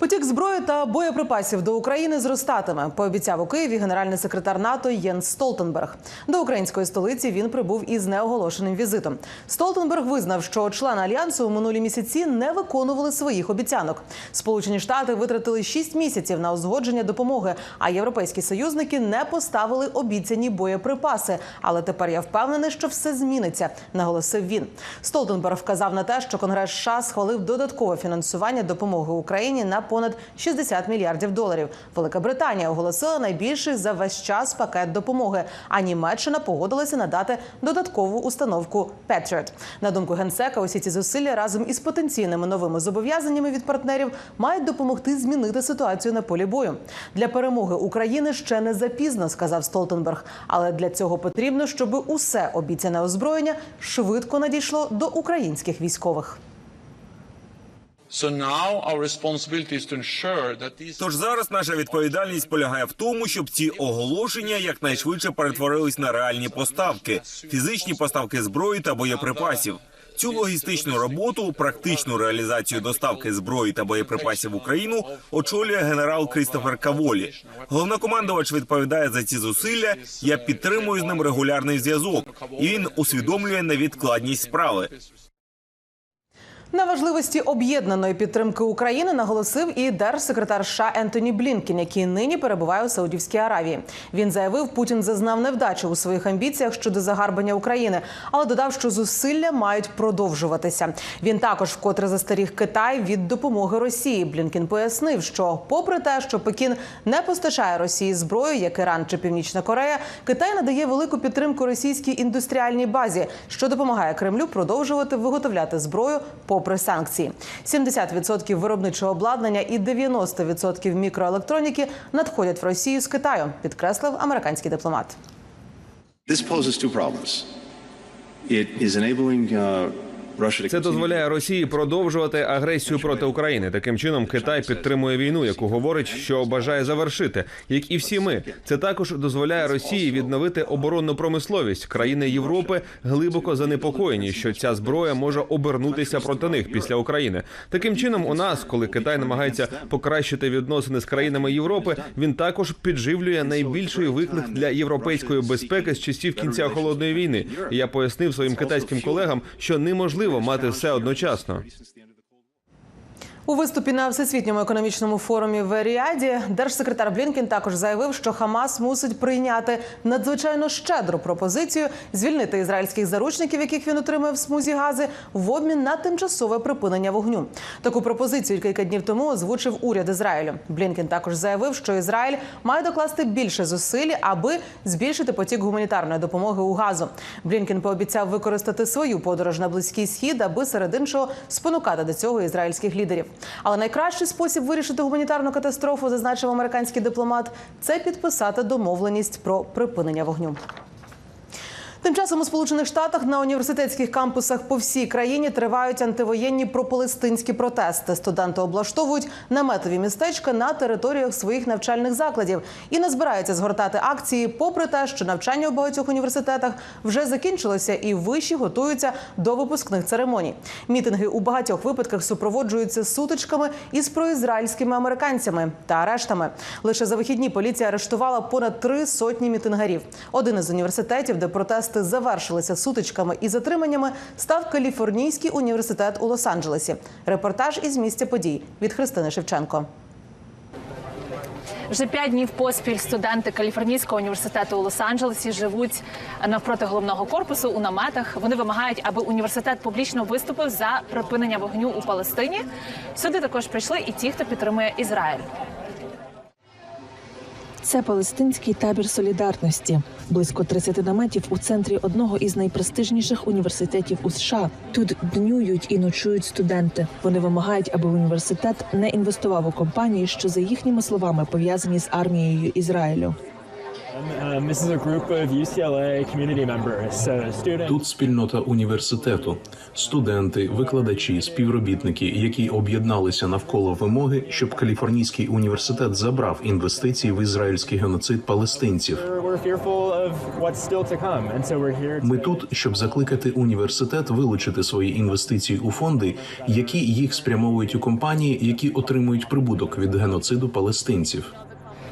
Потік зброї та боєприпасів до України зростатиме. Пообіцяв у Києві генеральний секретар НАТО Єнс Столтенберг. До української столиці він прибув із неоголошеним візитом. Столтенберг визнав, що члени альянсу у минулі місяці не виконували своїх обіцянок. Сполучені Штати витратили 6 місяців на узгодження допомоги, а європейські союзники не поставили обіцяні боєприпаси. Але тепер я впевнений, що все зміниться, наголосив він. Столтенберг вказав на те, що Конгрес США схвалив додаткове фінансування допомоги Україні на понад 60 мільярдів доларів. Велика Британія оголосила найбільший за весь час пакет допомоги. А Німеччина погодилася надати додаткову установку Patriot. На думку генсека, усі ці зусилля разом із потенційними новими зобов'язаннями від партнерів мають допомогти змінити ситуацію на полі бою. Для перемоги України ще не запізно, сказав Столтенберг. Але для цього потрібно, щоб усе обіцяне озброєння швидко надійшло до українських військових. Тож зараз наша відповідальність полягає в тому, щоб ці оголошення якнайшвидше перетворились на реальні поставки, фізичні поставки зброї та боєприпасів. Цю логістичну роботу, практичну реалізацію доставки зброї та боєприпасів в Україну очолює генерал Крістофер Каволі. Головнокомандувач відповідає за ці зусилля. Я підтримую з ним регулярний зв'язок, і він усвідомлює невідкладність справи. На важливості об'єднаної підтримки України наголосив і держсекретар США Ентоні Блінкен, який нині перебуває у Саудівській Аравії. Він заявив, Путін зазнав невдачі у своїх амбіціях щодо загарбання України, але додав, що зусилля мають продовжуватися. Він також вкотре застеріг Китай від допомоги Росії. Блінкен пояснив, що, попри те, що Пекін не постачає Росії зброю, як Іран чи Північна Корея, Китай надає велику підтримку російській індустріальній базі, що допомагає Кремлю продовжувати виготовляти зброю попри санкції. 70% виробничого обладнання і 90% мікроелектроніки надходять в Росію з Китаю, підкреслив американський дипломат. This poses two problems. It is enabling uh, Це дозволяє Росії продовжувати агресію проти України. Таким чином, Китай підтримує війну, яку говорить, що бажає завершити, як і всі ми. Це також дозволяє Росії відновити оборонну промисловість. Країни Європи глибоко занепокоєні, що ця зброя може обернутися проти них після України. Таким чином, у нас, коли Китай намагається покращити відносини з країнами Європи, він також підживлює найбільший виклик для європейської безпеки з часів кінця холодної війни. І я пояснив своїм китайським колегам, що неможливо мати все одночасно. У виступі на всесвітньому економічному форумі в Ріаді держсекретар Блінкен також заявив, що Хамас мусить прийняти надзвичайно щедру пропозицію звільнити ізраїльських заручників, яких він отримав в смузі гази, в обмін на тимчасове припинення вогню. Таку пропозицію кілька днів тому озвучив уряд Ізраїлю. Блінкен також заявив, що Ізраїль має докласти більше зусиль, аби збільшити потік гуманітарної допомоги у газу. Блінкен пообіцяв використати свою подорож на близький схід, аби серед іншого спонукати до цього ізраїльських лідерів. Але найкращий спосіб вирішити гуманітарну катастрофу, зазначив американський дипломат, це підписати домовленість про припинення вогню. Тим часом у Сполучених Штатах на університетських кампусах по всій країні тривають антивоєнні пропалестинські протести. Студенти облаштовують наметові містечка на територіях своїх навчальних закладів і не збираються згортати акції, попри те, що навчання у багатьох університетах вже закінчилося, і виші готуються до випускних церемоній. Мітинги у багатьох випадках супроводжуються сутичками із проізраїльськими американцями та арештами. Лише за вихідні поліція арештувала понад три сотні мітингарів. Один із університетів, де протести завершилися сутичками і затриманнями, став Каліфорнійський університет у Лос-Анджелесі. Репортаж із місця подій від Христини Шевченко. Вже п'ять днів поспіль студенти Каліфорнійського університету у Лос-Анджелесі живуть навпроти головного корпусу у наметах. Вони вимагають, аби університет публічно виступив за припинення вогню у Палестині. Сюди також прийшли і ті, хто підтримує Ізраїль. Це палестинський табір солідарності. Близько 30 наметів у центрі одного із найпрестижніших університетів у США. Тут днюють і ночують студенти. Вони вимагають, аби університет не інвестував у компанії, що за їхніми словами пов'язані з армією Ізраїлю. Тут спільнота університету, студенти, викладачі, співробітники, які об'єдналися навколо вимоги, щоб Каліфорнійський університет забрав інвестиції в ізраїльський геноцид палестинців. Ми тут, щоб закликати університет вилучити свої інвестиції у фонди, які їх спрямовують у компанії, які отримують прибуток від геноциду палестинців.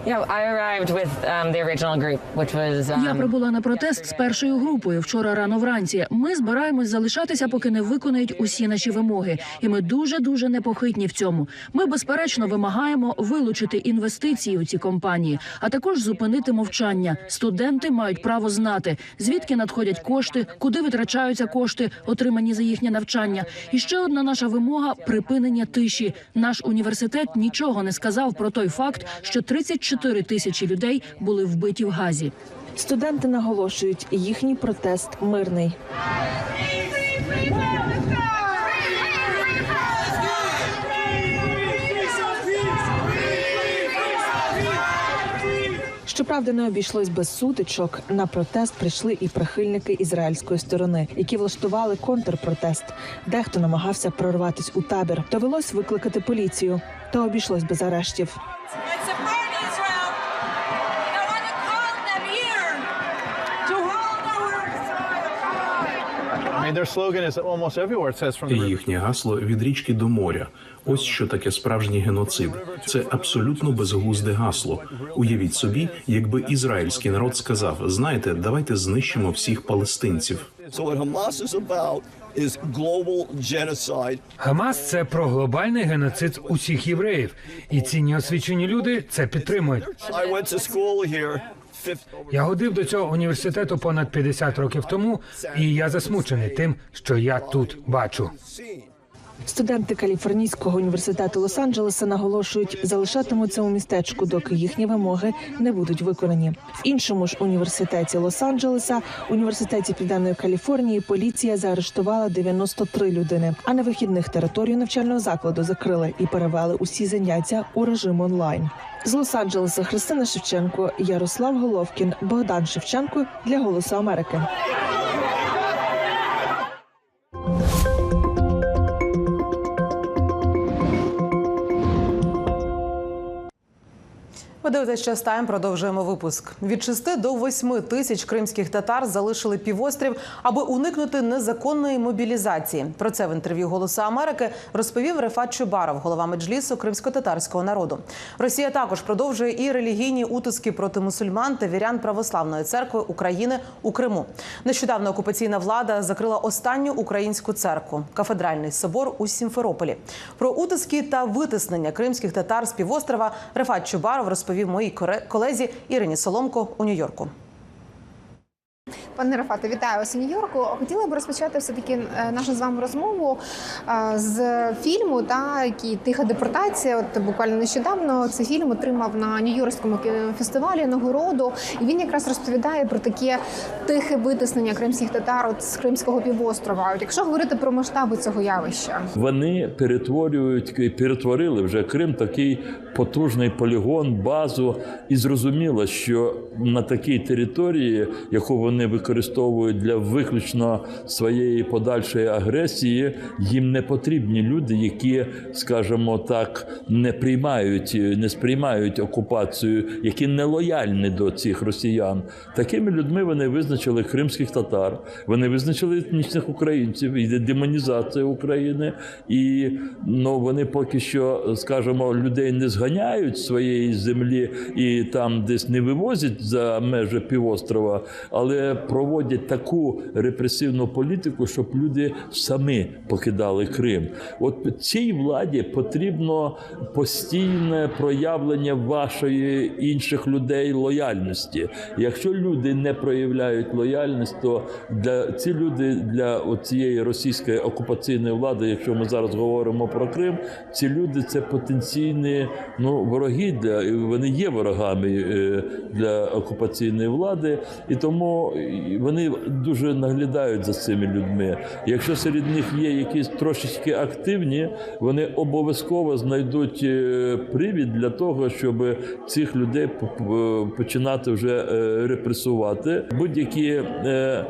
Um. Um, Я прибула на протест з першою групою вчора рано вранці. Ми збираємось залишатися, поки не виконають усі наші вимоги, і ми дуже дуже непохитні в цьому. Ми безперечно вимагаємо вилучити інвестиції у ці компанії, а також зупинити мовчання. Студенти мають право знати, звідки надходять кошти, куди витрачаються кошти, отримані за їхнє навчання. І ще одна наша вимога припинення тиші. Наш університет нічого не сказав про той факт, що 34 тисячі людей були вбиті в Газі. Студенти наголошують, їхній протест мирний. Щоправда, не обійшлось без сутичок. На протест прийшли і прихильники ізраїльської сторони, які влаштували контрпротест. Дехто намагався прорватися у табір. Довелось викликати поліцію, та обійшлось без арештів. Їхнє гасло від річки до моря. Ось що таке справжній геноцид. Це абсолютно безглузде гасло. Уявіть собі, якби ізраїльський народ сказав: знаєте, давайте знищимо всіх палестинців. So what Hamas is about is global genocide. Хамас це про глобальний геноцид усіх євреїв, і ці неосвічені люди це підтримують. I went to school here. 50, Я годив до цього університету понад 50 років тому, і я засмучений тим, що я тут бачу. Студенти Каліфорнійського університету Лос-Анджелеса наголошують, залишатимуться у містечку, доки їхні вимоги не будуть виконані. В іншому ж університеті Лос-Анджелеса, університеті Південної Каліфорнії, поліція заарештувала 93 людини. А на вихідних територію навчального закладу закрили і перевели усі заняття у режим онлайн. З Лос-Анджелеса Христина Шевченко, Ярослав Головкін, Богдан Шевченко для Голосу Америки. Ви дивитесь час тайм. Продовжуємо випуск. Від 6 до 8 тисяч кримських татар залишили півострів, аби уникнути незаконної мобілізації. Про це в інтерв'ю Голосу Америки розповів Рефат Чубаров, голова меджлісу кримсько-татарського народу. Росія також продовжує і релігійні утиски проти мусульман та вірян православної церкви України у Криму. Нещодавно окупаційна влада закрила останню українську церкву кафедральний собор у Сімферополі. Про утиски та витиснення кримських татар з півострова Рефат Чубаров розповів моїй коре- колезі Ірині Соломко у Нью-Йорку. Пане Рафате, вітаю у Нью-Йорку. Хотіла б розпочати все таки нашу з вами розмову е, з фільму, та який тиха депортація. От буквально нещодавно цей фільм отримав на Нью-Йоркському фестивалі нагороду. І він якраз розповідає про таке тихе витиснення кримських татар от з Кримського півострова. От якщо говорити про масштаби цього явища, Вони перетворюють перетворили вже Крим такий потужний полігон, базу, і зрозуміло, що на такій території, яку вони використовують для виключно своєї подальшої агресії, їм не потрібні люди, які, скажімо так, не приймають, не сприймають окупацію, які не лояльні до цих росіян. Такими людьми вони визначили кримських татар, вони визначили етнічних українців, йде демонізація України, і ну вони поки що, скажімо, людей не зганяють своєї землі і там десь не вивозять за межі півострова, але проводять таку репресивну політику, щоб люди самі покидали Крим. От цій владі потрібно постійне проявлення вашої інших людей лояльності. Якщо люди не проявляють лояльність, то для ці люди для цієї російської окупаційної влади, якщо ми зараз говоримо про Крим, ці люди це потенційні ну вороги для вони є ворогами е, для окупаційної влади, і тому вони дуже наглядають за цими людьми. Якщо серед них є якісь трошечки активні, вони обов'язково знайдуть е, привід для того, щоб цих людей починати вже е, репресувати. Будь-які е,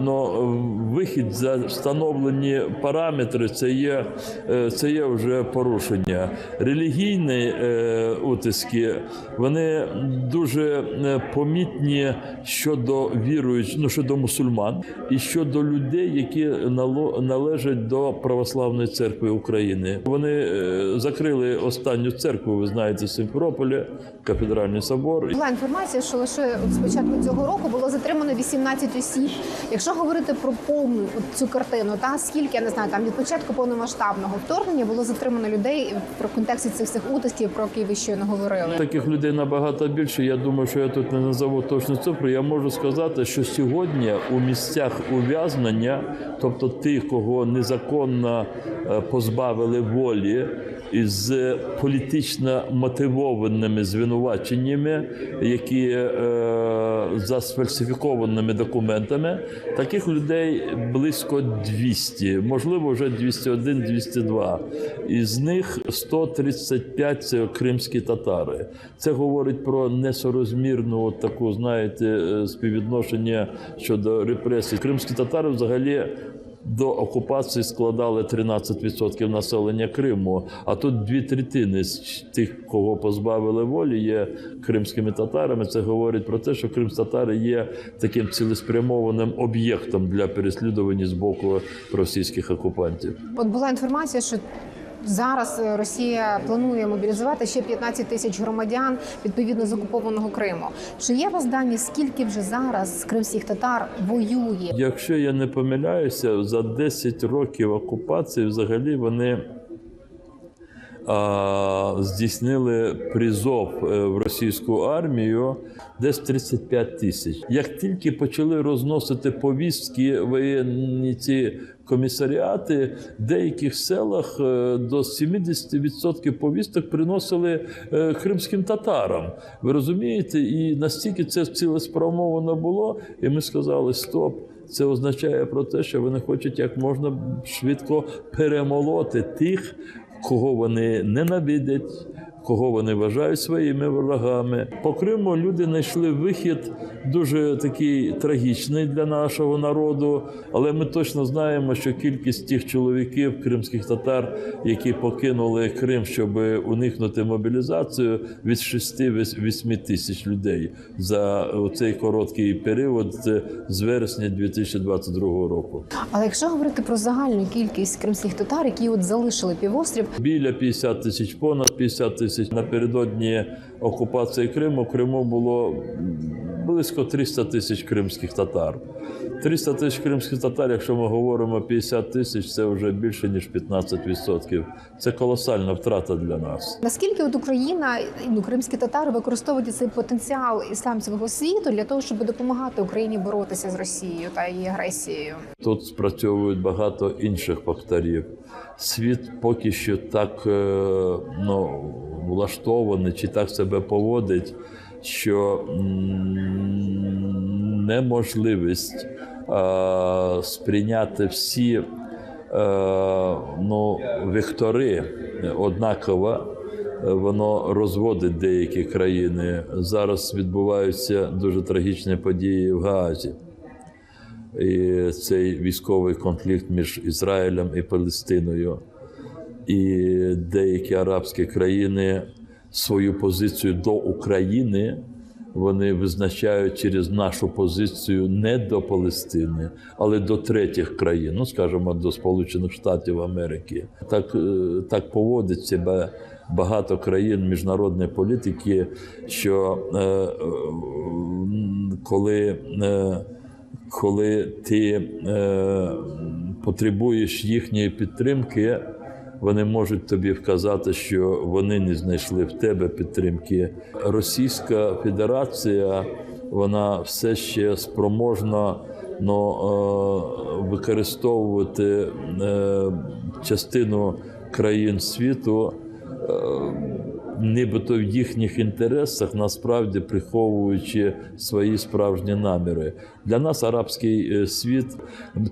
ну, вихід за встановлені параметри, це є, це є вже порушення. Релігійні утиски вони дуже помітні щодо віруючих, ну щодо мусульман і щодо людей, які належать до православної церкви України. Вони е, закрили останню церкву, ви знаєте, в Симферополі, кафедральний собор. Була інформація, що лише от з початку цього року було затримано 18 осіб. Якщо говорити про повну цю картину, та скільки я не знаю, там від початку повномасштабного вторгнення було затримано людей про контексті цих всіх утисків, про які ви щойно говорили. Таких людей набагато більше. Я думаю, що я тут не назову точну цифру. Я можу сказати, що сьогодні у місцях ув'язнення, тобто тих, кого незаконно е, позбавили волі із політично мотивованими звинуваченнями, які е, за сфальсифікованими документами, таких людей близько 200, можливо, вже 201-202. Із них 135 – це кримські татари. Це говорить про несорозмірну таку, знаєте, е, співвідношення щодо репресій. Кримські татари взагалі. До окупації складали 13% населення Криму, а тут дві третини з тих, кого позбавили волі, є кримськими татарами. Це говорить про те, що кримські-татари є таким цілеспрямованим об'єктом для переслідування з боку російських окупантів. От була інформація, що зараз е, Росія планує мобілізувати ще 15 тисяч громадян відповідно з окупованого Криму. Чи є вас дані, скільки вже зараз кримських татар воює? Якщо я не помиляюся, за 10 років окупації взагалі вони здійснили призов е, в російську армію десь 35 тисяч. Як тільки почали розносити повістки воєнні ці комісаріати, в деяких селах е, до 70% повісток приносили е, кримським татарам. Ви розумієте? І настільки це цілеспрямовано було, і ми сказали: стоп. Це означає про те, що вони хочуть як можна швидко перемолоти тих, кого вони ненавидять, кого вони вважають своїми ворогами. По Криму люди знайшли вихід дуже такий трагічний для нашого народу, але ми точно знаємо, що кількість тих чоловіків, кримських татар, які покинули Крим, щоб уникнути мобілізацію, від 6-8 тисяч людей за цей короткий період з вересня 2022 року. Але якщо говорити про загальну кількість кримських татар, які от залишили півострів, Біля 50 тисяч, понад 50 тисяч напередодні окупації Криму. Криму було близько 300 тисяч кримських татар. 300 тисяч кримських татар, якщо ми говоримо 50 тисяч, це вже більше ніж 15%. Це колосальна втрата для нас. наскільки от Україна ну кримські татари використовують цей потенціал ісламського світу для того, щоб допомагати Україні боротися з Росією та її агресією? Тут спрацьовують багато інших факторів. Світ поки що так е, ну, влаштований чи так себе поводить, що неможливість е, сприйняти всі е, ну, вектори однаково. Воно розводить деякі країни. Зараз відбуваються дуже трагічні події в Гаазі. І цей військовий конфлікт між Ізраїлем і Палестиною. І деякі арабські країни свою позицію до України вони визначають через нашу позицію не до Палестини, але до третіх країн, ну скажімо, до Сполучених Штатів Америки. Так, е, так поводить себе багато країн міжнародної політики, що е, е, коли е, коли ти е, потребуєш їхньої підтримки, вони можуть тобі вказати, що вони не знайшли в тебе підтримки. Російська Федерація вона все ще спроможна ну, е, використовувати е, частину країн світу. Нібито в їхніх інтересах, насправді приховуючи свої справжні наміри. Для нас арабський е, світ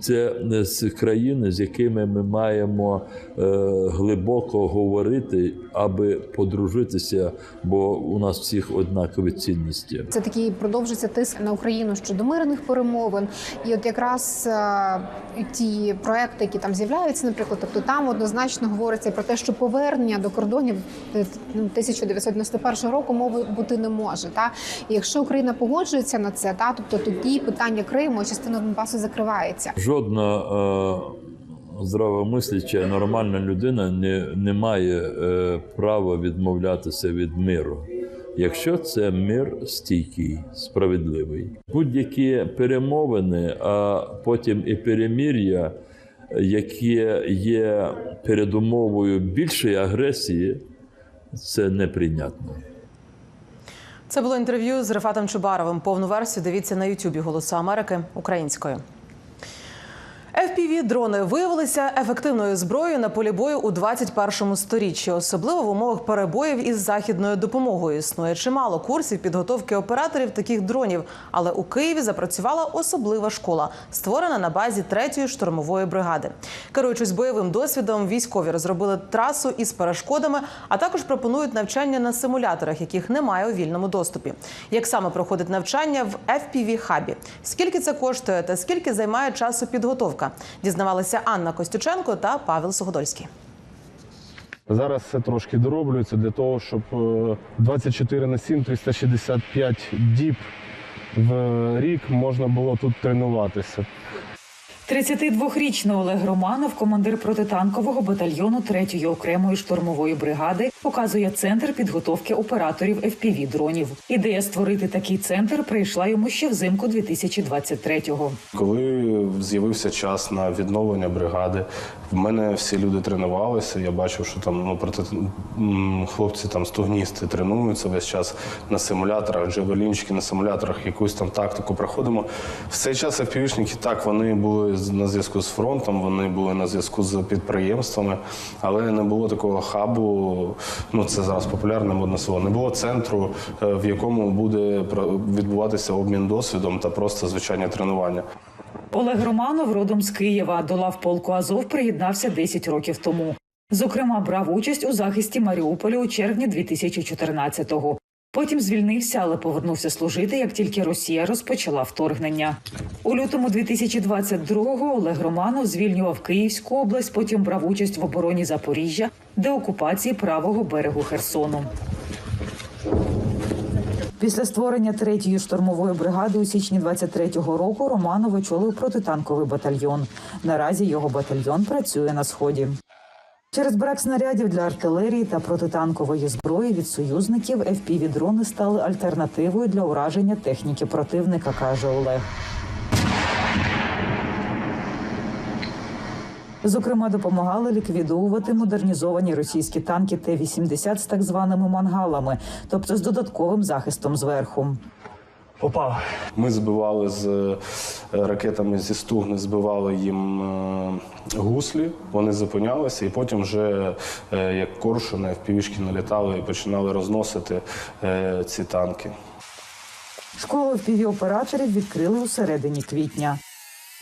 це е, країни, з якими ми маємо е, глибоко говорити, аби подружитися, бо у нас всіх однакові цінності. Це такий продовжується тиск на Україну щодо мирних перемовин. І от якраз е, ті проекти, які там з'являються, наприклад, тобто там однозначно говориться про те, що повернення до кордонів е, ну, 1991 року мови бути не може. Та і якщо Україна погоджується на це, та тобто тоді питання Криму, частина Донбасу закривається. Жодна е, здравомисляча, нормальна людина не, не має е, права відмовлятися від миру. Якщо це мир стійкий, справедливий, будь-які перемовини, а потім і перемір'я, які є передумовою більшої агресії, це неприйнятно. Це було інтерв'ю з Рефатом Чубаровим. Повну версію дивіться на Ютубі Голосу Америки українською. Fpv дрони виявилися ефективною зброєю на полі бою у 21 сторіччі, особливо в умовах перебоїв із західною допомогою. Існує чимало курсів підготовки операторів таких дронів. Але у Києві запрацювала особлива школа, створена на базі 3-ї штурмової бригади. Керуючись бойовим досвідом, військові розробили трасу із перешкодами, а також пропонують навчання на симуляторах, яких немає у вільному доступі. Як саме проходить навчання в fpv хабі Скільки це коштує та скільки займає часу підготовка? Дізнавалися Анна Костюченко та Павел Суходольський. Зараз це трошки дороблюється для того, щоб е, 24 на 7, 365 діб в рік можна було тут тренуватися. 32-річний Олег Романов, командир протитанкового батальйону 3-ї окремої штурмової бригади, показує центр підготовки операторів fpv дронів. Ідея створити такий центр прийшла йому ще взимку 2023-го. Коли з'явився час на відновлення бригади, в мене всі люди тренувалися. Я бачив, що там ну проти хлопці там стугністи тренуються весь час на симуляторах, джевелінчики на симуляторах, якусь там тактику проходимо. В цей час FPV-шники так вони були на зв'язку з фронтом, вони були на зв'язку з підприємствами, але не було такого хабу. Ну це зараз популярне модне слово. Не було центру, е, в якому буде відбуватися обмін досвідом та просто звичайні тренування. Олег Романов родом з Києва до лав полку Азов приєднався 10 років тому. Зокрема, брав участь у захисті Маріуполя у червні 2014-го. Потім звільнився, але повернувся служити, як тільки Росія розпочала вторгнення. У лютому 2022-го Олег Романов звільнював Київську область, потім брав участь в обороні Запоріжжя, деокупації правого берегу Херсону. Після створення третьої штурмової бригади у січні 23-го року Романов очолив протитанковий батальйон. Наразі його батальйон працює на сході. Через брак снарядів для артилерії та протитанкової зброї від союзників FPV-дрони стали альтернативою для ураження техніки противника, каже Олег. Зокрема, допомагали ліквідовувати модернізовані російські танки Т-80 з так званими мангалами, тобто з додатковим захистом зверху. Попав. Ми збивали з е, ракетами зі стугни, збивали їм е, гуслі, вони зупинялися, і потім вже е, як коршуни в півішки налітали і починали розносити ці танки. Школу FPV-операторів відкрили у середині квітня.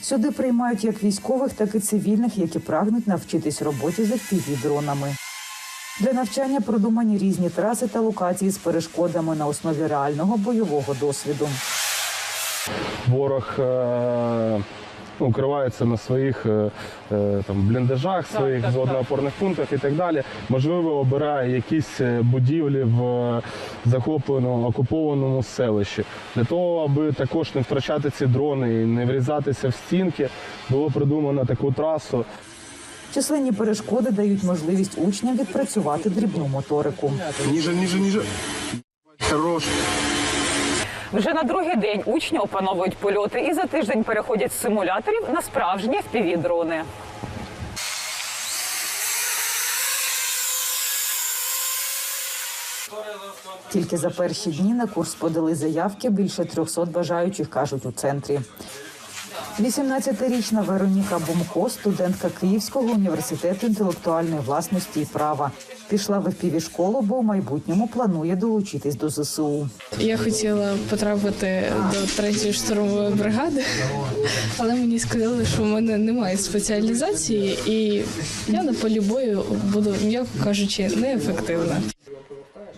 Сюди приймають як військових, так і цивільних, які прагнуть навчитись роботі з FPV-дронами. Для навчання продумані різні траси та локації з перешкодами на основі реального бойового досвіду. Ворог е, укривається на своїх е, е, там, бліндажах, своїх зодно-опорних пунктах і так далі. Можливо, обирає якісь е, будівлі в е, захопленому окупованому селищі. Для того, аби також не втрачати ці дрони і не врізатися в стінки, було придумано таку трасу. Численні перешкоди дають можливість учням відпрацювати дрібну моторику. Ніже, ніже, ніже. Хорош. Вже на другий день учні опановують польоти і за тиждень переходять з симуляторів на справжні FPV-дрони. Тільки за перші дні на курс подали заявки більше 300 бажаючих, кажуть у центрі. 18-річна Вероніка Бумко, студентка Київського університету інтелектуальної власності і права. Пішла в fpv школу, бо в майбутньому планує долучитись до ЗСУ. Я хотіла потрапити до третьої штурмової бригади, але мені сказали, що в мене немає спеціалізації, і я на полі бою буду, м'яко кажучи, неефективна.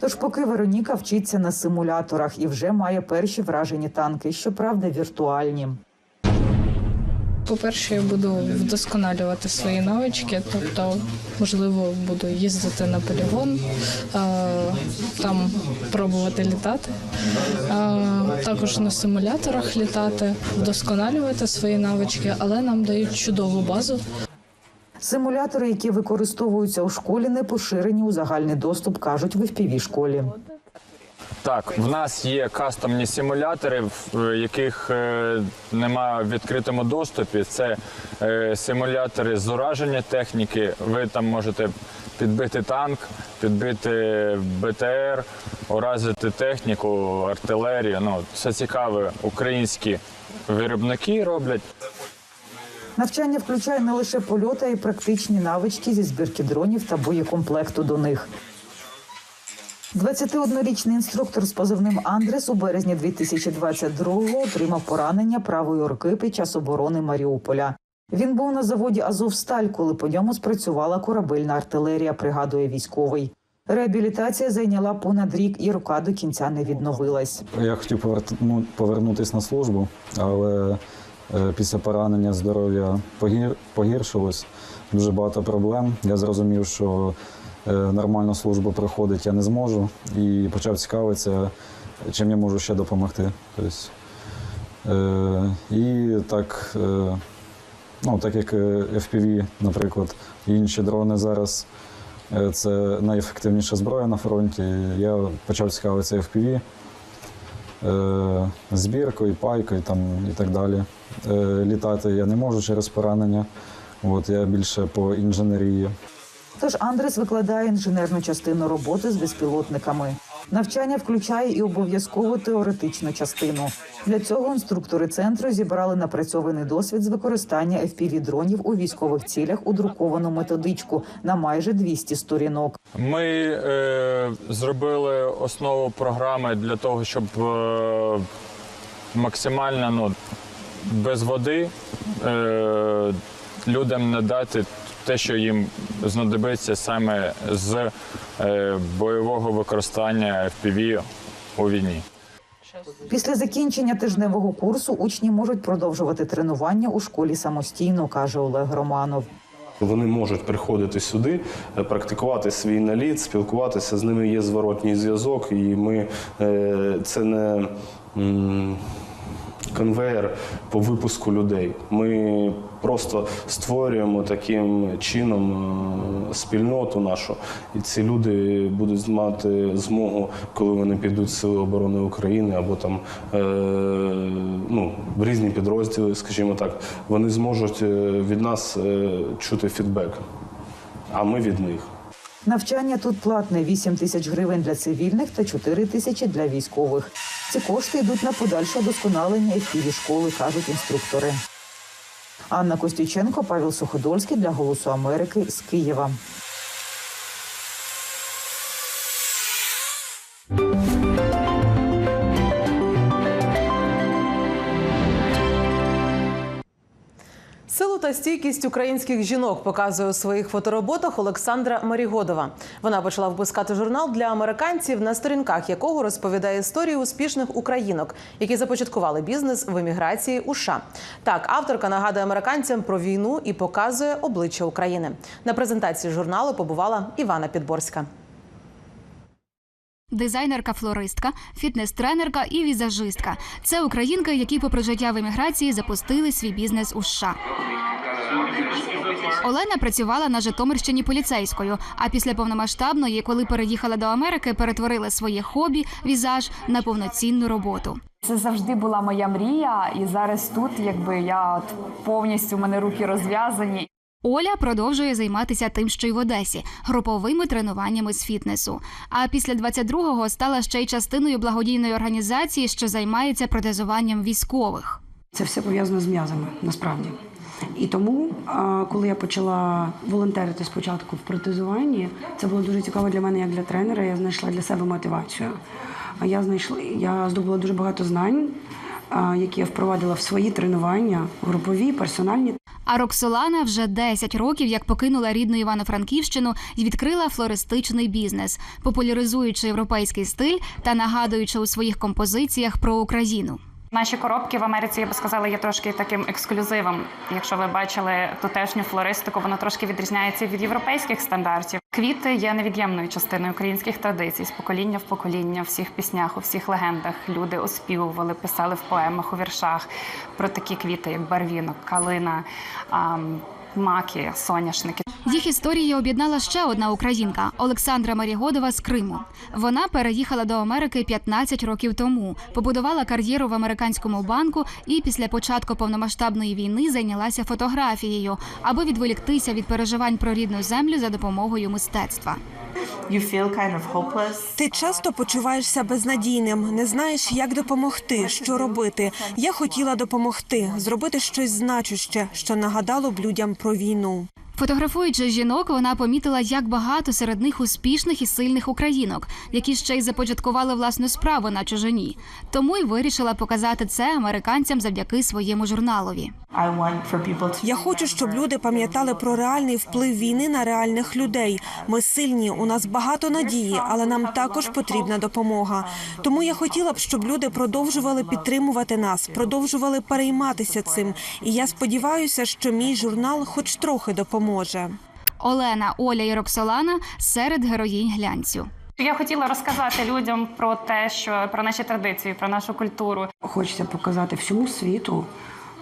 Тож, поки Вероніка вчиться на симуляторах і вже має перші вражені танки, щоправда, віртуальні. По-перше, я буду вдосконалювати свої навички, тобто, можливо, буду їздити на полігон, е, там пробувати літати, е, також на симуляторах літати, вдосконалювати свої навички, але нам дають чудову базу. Симулятори, які використовуються у школі, не поширені у загальний доступ, кажуть в fpv школі. Так, в нас є кастомні симулятори, в яких е, немає в відкритому доступі. Це е, симулятори з ураження техніки. Ви там можете підбити танк, підбити БТР, уразити техніку, артилерію. Ну, це цікаве. Українські виробники роблять. Навчання включає не лише польоти, а й практичні навички зі збірки дронів та боєкомплекту до них. 21-річний інструктор з позивним Андрес у березні 2022-го отримав поранення правої руки під час оборони Маріуполя. Він був на заводі Азовсталь, коли по ньому спрацювала корабельна артилерія, пригадує військовий. Реабілітація зайняла понад рік, і рука до кінця не відновилась. Я хотів поверну- повернутися на службу, але е, після поранення здоров'я погір, погіршилось. Дуже багато проблем. Я зрозумів, що нормальну службу проходити я не зможу, і почав цікавитися, чим я можу ще допомогти. Тобто, е, і так, е, ну, так як е, FPV, наприклад, інші дрони зараз. е, Це найефективніша зброя на фронті. Я почав цікавитися FPV е, збіркою, пайкою там, і так далі. Е, літати я не можу через поранення. От, я більше по інженерії. Тож Андрес викладає інженерну частину роботи з безпілотниками. Навчання включає і обов'язкову теоретичну частину. Для цього інструктори центру зібрали напрацьований досвід з використання fpv дронів у військових цілях у друковану методичку на майже 200 сторінок. Ми е, зробили основу програми для того, щоб е, максимально ну, без води е, людям надати те, що їм знадобиться саме з е, бойового використання FPV у війні. Після закінчення тижневого курсу учні можуть продовжувати тренування у школі самостійно, каже Олег Романов. Вони можуть приходити сюди, е, практикувати свій наліт, спілкуватися з ними. Є зворотній зв'язок, і ми е, це не конвейер по випуску людей. Ми просто створюємо таким чином е, спільноту нашу, і ці люди будуть мати змогу, коли вони підуть в Сили оборони України або там е, ну, в різні підрозділи, скажімо так, вони зможуть е, від нас е, чути фідбек, а ми від них. Навчання тут платне 8 тисяч гривень для цивільних та 4 тисячі для військових. Ці кошти йдуть на подальше удосконалення ефірі школи, кажуть інструктори. Анна Костюченко, Павел Суходольський для Голосу Америки з Києва. Та стійкість українських жінок показує у своїх фотороботах Олександра Марігодова. Вона почала випускати журнал для американців, на сторінках якого розповідає історії успішних українок, які започаткували бізнес в еміграції у США. Так, авторка нагадує американцям про війну і показує обличчя України. На презентації журналу побувала Івана Підборська. Дизайнерка, флористка, фітнес-тренерка і візажистка. Це українки, які, попри життя в еміграції, запустили свій бізнес у США. Олена працювала на Житомирщині поліцейською. А після повномасштабної, коли переїхала до Америки, перетворила своє хобі візаж на повноцінну роботу. Це завжди була моя мрія, і зараз тут, якби я от повністю у мене руки розв'язані. Оля продовжує займатися тим, що й в Одесі груповими тренуваннями з фітнесу. А після 22-го стала ще й частиною благодійної організації, що займається протезуванням військових. Це все пов'язано з м'язами насправді. І тому, коли я почала волонтерити спочатку в протезуванні, це було дуже цікаво для мене як для тренера. Я знайшла для себе мотивацію. А я знайшла, я здобула дуже багато знань, які я впровадила в свої тренування, групові, персональні. А Роксолана вже 10 років як покинула рідну Івано-Франківщину і відкрила флористичний бізнес, популяризуючи європейський стиль та нагадуючи у своїх композиціях про Україну. Наші коробки в Америці, я би сказала, є трошки таким ексклюзивом. Якщо ви бачили тутешню флористику, вона трошки відрізняється від європейських стандартів. Квіти є невід'ємною частиною українських традицій з покоління в покоління, в всіх піснях, у всіх легендах. Люди оспівували, писали в поемах, у віршах про такі квіти, як барвінок, калина, маки, соняшники. Їх історії об'єднала ще одна українка Олександра Марігодова з Криму. Вона переїхала до Америки 15 років тому, побудувала кар'єру в американському банку і після початку повномасштабної війни зайнялася фотографією, аби відволіктися від переживань про рідну землю за допомогою мистецтва. Ти часто почуваєшся безнадійним, не знаєш, як допомогти, що робити. Я хотіла допомогти, зробити щось значуще, що нагадало б людям про війну. Фотографуючи жінок, вона помітила, як багато серед них успішних і сильних українок, які ще й започаткували власну справу на чужині. Тому й вирішила показати це американцям завдяки своєму журналові. Я хочу, щоб люди пам'ятали про реальний вплив війни на реальних людей. Ми сильні, у нас багато надії, але нам також потрібна допомога. Тому я хотіла б, щоб люди продовжували підтримувати нас, продовжували перейматися цим. І я сподіваюся, що мій журнал хоч трохи допоможе. Олена, Оля і Роксолана серед героїнь глянцю. Я хотіла розказати людям про те, що про наші традиції, про нашу культуру. Хочеться показати всьому світу,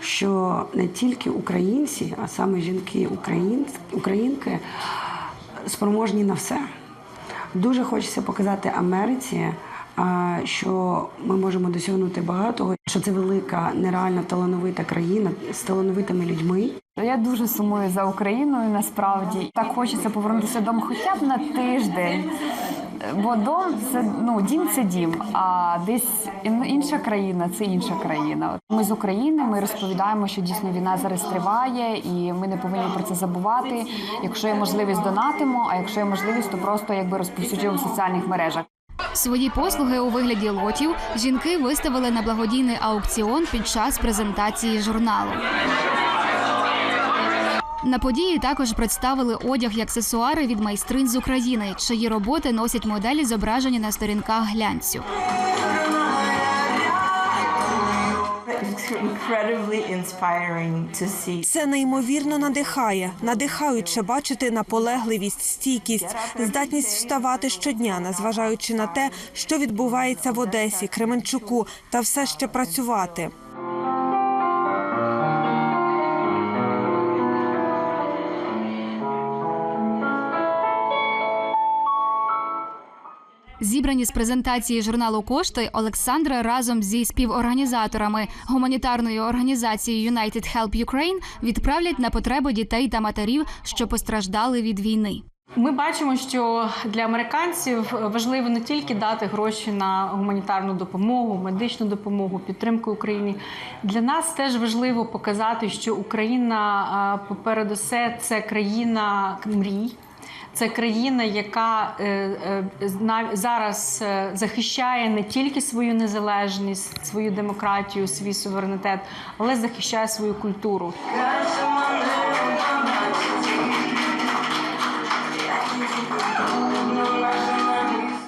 що не тільки українці, а саме жінки українки спроможні на все. Дуже хочеться показати Америці, що ми можемо досягнути багатого, що це велика, нереально талановита країна з талановитими людьми. Я дуже сумую за Україною насправді. Так хочеться повернутися додому хоча б на тиждень. Бо дом це ну дім це дім, а десь інша країна це інша країна. Ми з України. Ми розповідаємо, що дійсно війна зараз триває, і ми не повинні про це забувати. Якщо є можливість, донатимо. А якщо є можливість, то просто якби розповсюджуємо в соціальних мережах. Свої послуги у вигляді лотів жінки виставили на благодійний аукціон під час презентації журналу. На події також представили одяг і аксесуари від майстринь з України, чиї роботи носять моделі, зображені на сторінках глянцю. Це неймовірно надихає, надихаюче бачити наполегливість, стійкість, здатність вставати щодня, незважаючи на те, що відбувається в Одесі, Кременчуку, та все ще працювати. Зібрані з презентації журналу кошти Олександра разом зі співорганізаторами гуманітарної організації United Help Ukraine відправлять на потреби дітей та матерів, що постраждали від війни. Ми бачимо, що для американців важливо не тільки дати гроші на гуманітарну допомогу, медичну допомогу, підтримку Україні. Для нас теж важливо показати, що Україна а, поперед усе це країна мрій. Це країна, яка е, е, зараз е, захищає не тільки свою незалежність, свою демократію, свій суверенітет, але захищає свою культуру.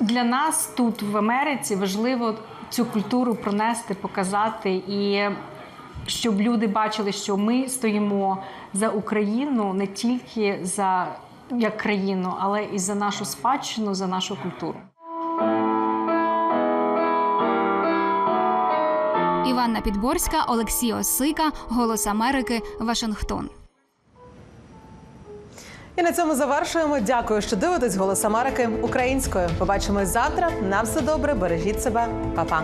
Для нас тут в Америці важливо цю культуру пронести, показати і щоб люди бачили, що ми стоїмо за Україну не тільки за як країну, але і за нашу спадщину, за нашу культуру. Іванна Підборська, Олексій Осика, Голос Америки, Вашингтон. І на цьому завершуємо. Дякую, що дивитесь Голос Америки українською. Побачимось завтра. На все добре, бережіть себе, Па-па.